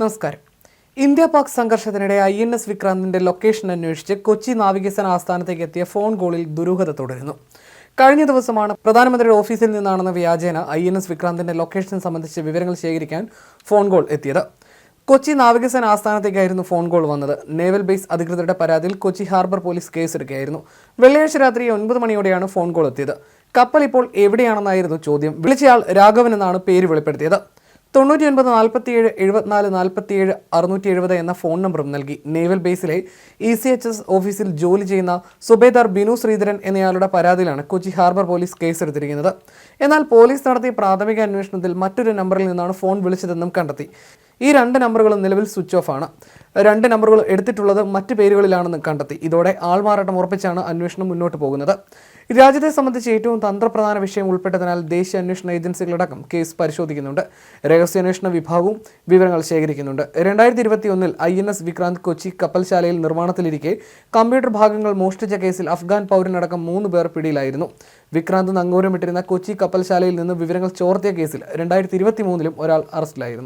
നമസ്കാരം. ഇന്ത്യ പാക് സംഘർഷത്തിനിടെ I N S വിക്രാന്തിന്റെ ലൊക്കേഷൻ അന്വേഷിച്ച് കൊച്ചി നാവികസേന ആസ്ഥാനത്തേക്ക് എത്തിയ ഫോൺ കോളിൽ ദുരൂഹത തുടരുന്നു. കഴിഞ്ഞ ദിവസമാണ് പ്രധാനമന്ത്രിയുടെ ഓഫീസിൽ നിന്നാണെന്ന വ്യാജേന ഐ എൻ എസ് വിക്രാന്തിന്റെ ലൊക്കേഷൻ സംബന്ധിച്ച് വിവരങ്ങൾ ശേഖരിക്കാൻ ഫോൺ കോൾ എത്തിയത്. കൊച്ചി നാവികസേന ആസ്ഥാനത്തേക്കായിരുന്നു ഫോൺ കോൾ വന്നത്. നേവൽ ബേസ് അധികൃതരുടെ പരാതിയിൽ കൊച്ചി ഹാർബർ പോലീസ് കേസെടുക്കുകയായിരുന്നു. വെള്ളിയാഴ്ച രാത്രി ഒൻപത് മണിയോടെയാണ് ഫോൺ കോൾ എത്തിയത്. കപ്പൽ ഇപ്പോൾ എവിടെയാണെന്നായിരുന്നു ചോദ്യം. വിളിച്ചയാൾ രാഘവൻ എന്നാണ് പേര് വെളിപ്പെടുത്തിയത്. തൊണ്ണൂറ്റി ഒൻപത് നാൽപ്പത്തിയേഴ് എഴുപത്തിനാല് നാൽപ്പത്തിയേഴ് അറുന്നൂറ്റി എഴുപത് എന്ന ഫോൺ നമ്പറും നൽകി. നേവൽ ബേസിലെ ഇ സി എച്ച് എസ് ഓഫീസിൽ ജോലി ചെയ്യുന്ന സുബേദാർ ബിനു ശ്രീധരൻ എന്നയാളുടെ പരാതിയിലാണ് കൊച്ചി ഹാർബർ പോലീസ് കേസെടുത്തിരിക്കുന്നത്. എന്നാൽ പോലീസ് നടത്തിയ പ്രാഥമിക അന്വേഷണത്തിൽ മറ്റൊരു നമ്പറിൽ നിന്നാണ് ഫോൺ വിളിച്ചതെന്നും കണ്ടെത്തി. ഈ രണ്ട് നമ്പറുകളും നിലവിൽ സ്വിച്ച് ഓഫ് ആണ് രണ്ട് നമ്പറുകൾ എടുത്തിട്ടുള്ളത് മറ്റ് പേരുകളിലാണെന്ന് കണ്ടെത്തി. ഇതോടെ ആൾമാറാട്ടം ഉറപ്പിച്ചാണ് അന്വേഷണം മുന്നോട്ട് പോകുന്നത്. രാജ്യത്തെ സംബന്ധിച്ച് ഏറ്റവും തന്ത്രപ്രധാന വിഷയം ഉൾപ്പെട്ടതിനാൽ ദേശീയ അന്വേഷണ ഏജൻസികളടക്കം കേസ് പരിശോധിക്കുന്നുണ്ട്. രഹസ്യാന്വേഷണ വിഭാഗവും വിവരങ്ങൾ ശേഖരിക്കുന്നുണ്ട്. രണ്ടായിരത്തി ഇരുപത്തി ഒന്നിൽ I N S Vikrant Kochi കപ്പൽശാലയിൽ നിർമ്മാണത്തിലിരിക്കെ കമ്പ്യൂട്ടർ ഭാഗങ്ങൾ മോഷ്ടിച്ച കേസിൽ അഫ്ഗാൻ പൗരനടക്കം മൂന്ന് പേർ പിടിയിലായിരുന്നു. വിക്രാന്ത് നങ്കൂരമിട്ടിരുന്ന കൊച്ചി കപ്പൽശാലയിൽ നിന്ന് വിവരങ്ങൾ ചോർത്തിയ കേസിൽ രണ്ടായിരത്തി ഇരുപത്തി മൂന്നിലും ഒരാൾ അറസ്റ്റിലായിരുന്നു.